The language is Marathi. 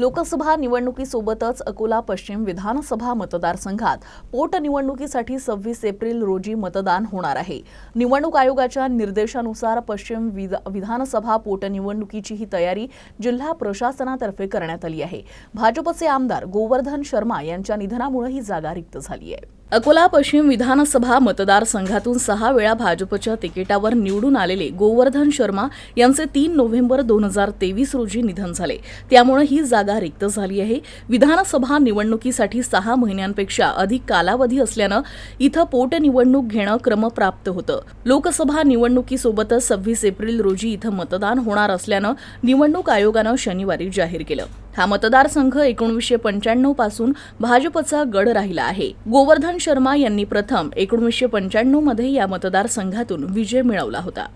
लोकसभा निवडणुकीसोबतच अकोला पश्चिम विधानसभा मतदारसंघात पोटनिवडणुकीसाठी सव्वीस एप्रिल रोजी मतदान होणार आहे. निवडणूक आयोगाच्या निर्देशानुसार पश्चिम विधानसभा पोटनिवडणुकीची ही तयारी जिल्हा प्रशासनातर्फे करण्यात आली आहे. भाजपचे आमदार गोवर्धन शर्मा यांच्या निधनामुळे ही जागा रिक्त झाली आहे. अकोला पश्चिम विधानसभा मतदारसंघातून सहा वेळा भाजपच्या तिकिटावर निवडून आलेले गोवर्धन शर्मा यांचे तीन नोव्हेंबर दोन हजार तेवीस रोजी निधन झाले. त्यामुळे ही जागा रिक्त झाली आहे. विधानसभा निवडणुकीसाठी सहा महिन्यांपेक्षा अधिक कालावधी असल्यानं इथं पोटनिवडणूक घेणं क्रमप्राप्त होतं. लोकसभा निवडणुकीसोबतच सव्वीस एप्रिल रोजी इथं मतदान होणार असल्यानं निवडणूक आयोगानं शनिवारी जाहीर केलं. हा मतदारसंघ एकोणीसशे पंच्याण्णवपासून भाजपचा गड राहिला आहे. गोवर्धन शर्मा यांनी प्रथम एकोणीसशे पंच्याण्णवमध्ये या मतदारसंघातून विजय मिळवला होता.